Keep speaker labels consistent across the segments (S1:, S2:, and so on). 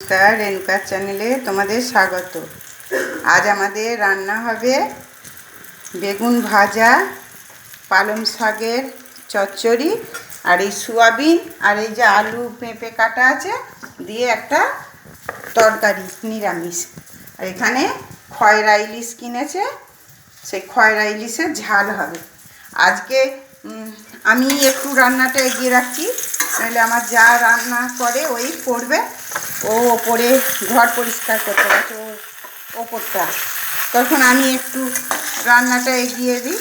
S1: নমস্কার, রেণুকার চ্যানেলে তোমাদের স্বাগত। আজ আমাদের রান্না হবে বেগুন ভাজা, পালং শাকের চচ্চড়ি, আর এই সোয়াবিন, আর এই যে আলু পেঁপে কাটা আছে, দিয়ে একটা তরকারি, নিরামিষ। আর এখানে খয়রা ইলিশ কিনেছে, সেই খয়রা ইলিশের ঝাল হবে। আজকে আমি একটু রান্নাটা এগিয়ে রাখছি। নাহলে আমার যা রান্না করে ওই করবে ও ওপরে ঘর পরিষ্কার করতে গেছে ও ওপরটা। তখন আমি একটু রান্নাটা এগিয়ে দিই।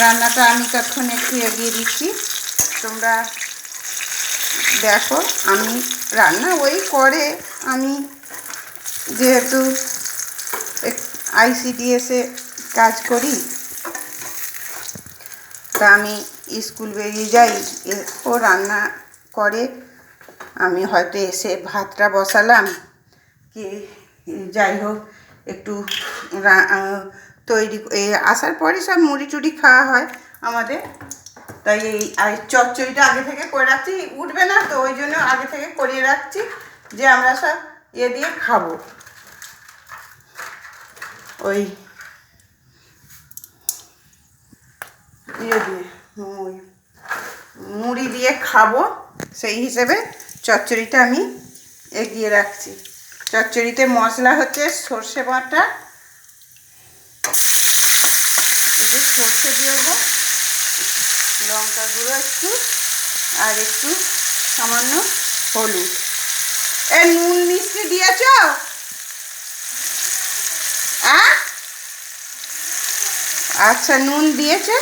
S1: রান্নাটা আমি তখন একটু এগিয়ে দিচ্ছি। তোমরা দেখো, আমি রান্না ওই করে আমি যেহেতু আইসিডিএসে কাজ করি আমি স্কুল বেরিয়ে যাই ও রান্না করে আমি হয়তো এসে ভাতটা বসালাম। কি যাই হোক, একটু তৈরি আসার পরে সব মুড়ি টুড়ি খাওয়া হয় আমাদের। তাই এই, আর চচ্চড়িটা আগে থেকে করে রাখছি, উঠবে না তো, ওই জন্য আগে থেকে করিয়ে রাখছি যে আমরা সব ইয়ে দিয়ে খাব। ওই ইয়ে দিয়ে মুড়ি। দিয়ে খাব। সেই হিসেবে চচ্চড়িটা আমি এগিয়ে রাখছি। চচ্চড়িতে মশলা হচ্ছে সর্ষে বাটা। একটু সর্ষে দেবো। লঙ্কা গুঁড়ো একটু আর একটু সামান্য হলুদ। এ নুন মিষ্টি দিয়েছ? আচ্ছা নুন দিয়েছে।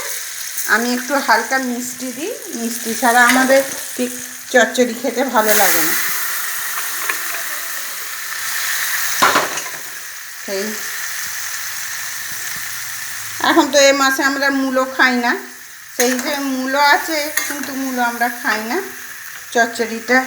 S1: আমি একটু হালকা মিষ্টি দিই। মিষ্টি ছাড়া আমাদের ঠিক চচ্চড়ি খেতে ভালো লাগে না। সেই এখন তো এ মাসে আমরা মূলো খাই না। সেই যে মূলো আছে, কিন্তু মূলো আমরা খাই না। চচ্চড়িটা